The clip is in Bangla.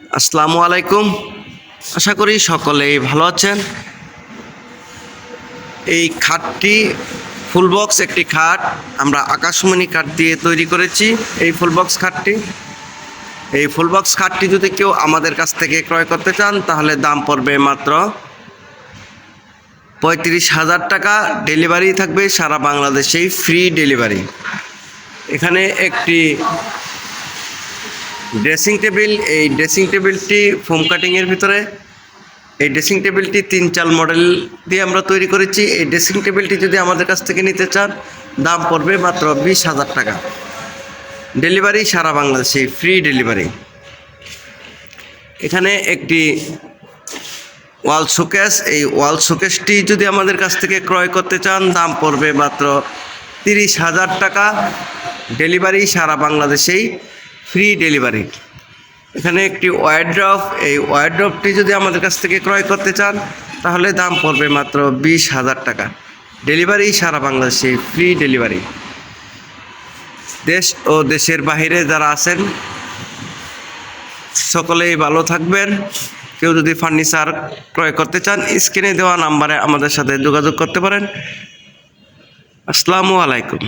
আসসালামু আলাইকুম। আশা করি সকলেই ভালো আছেন। এই খাটটি ফুল বক্স একটি খাট। আমরা আকাশমণি কাঠ দিয়ে তৈরি করেছি এই ফুল বক্স খাটটি। এই ফুল বক্স খাটটি যদি কেউ আমাদের কাছ থেকে ক্রয় করতে চান, তাহলে দাম পড়বে মাত্র পঁয়ত্রিশ হাজার টাকা। ডেলিভারি থাকবে সারা বাংলাদেশেই, ফ্রি ডেলিভারি। এখানে একটি ড্রেসিং টেবিল, এই ড্রেসিং টেবিলটি ফোম কাটিংয়ের ভিতরে। এই ড্রেসিং টেবিলটি তিন চাল মডেল দিয়ে আমরা তৈরি করেছি। এই ড্রেসিং টেবিলটি যদি আমাদের কাছ থেকে নিতে চান, দাম পড়বে মাত্র বিশ হাজার টাকা। ডেলিভারি সারা বাংলাদেশে, ফ্রি ডেলিভারি। এখানে একটি ওয়াল শোকেস, এই ওয়াল শোকেসটি যদি আমাদের কাছ থেকে ক্রয় করতে চান, দাম পড়বে মাত্র তিরিশ হাজার টাকা। ডেলিভারি সারা বাংলাদেশেই। ফ্রি ডেলিভারি এখানে একটি ওয়ারড্রপ এই ওয়ারড্রপটি যদি আমাদের কাছ থেকে ক্রয় করতে চান, তাহলে দাম পড়বে মাত্র বিশ হাজার টাকা। ডেলিভারি সারা বাংলাদেশে ফ্রি ডেলিভারি দেশ ও দেশের বাইরে যারা আছেন, সকলেই ভালো থাকবেন। কেউ যদি ফার্নিচার ক্রয় করতে চান স্ক্রিনে দেওয়া নাম্বারে আমাদের সাথে যোগাযোগ করতে পারেন। আসসালামু আলাইকুম।